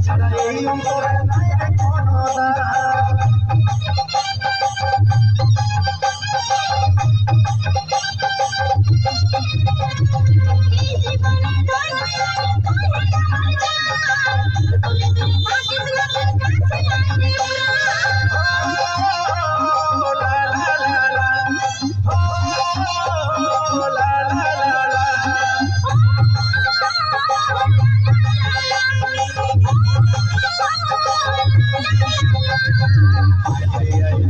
ছাড়া এই অন্তরে নাই আইরে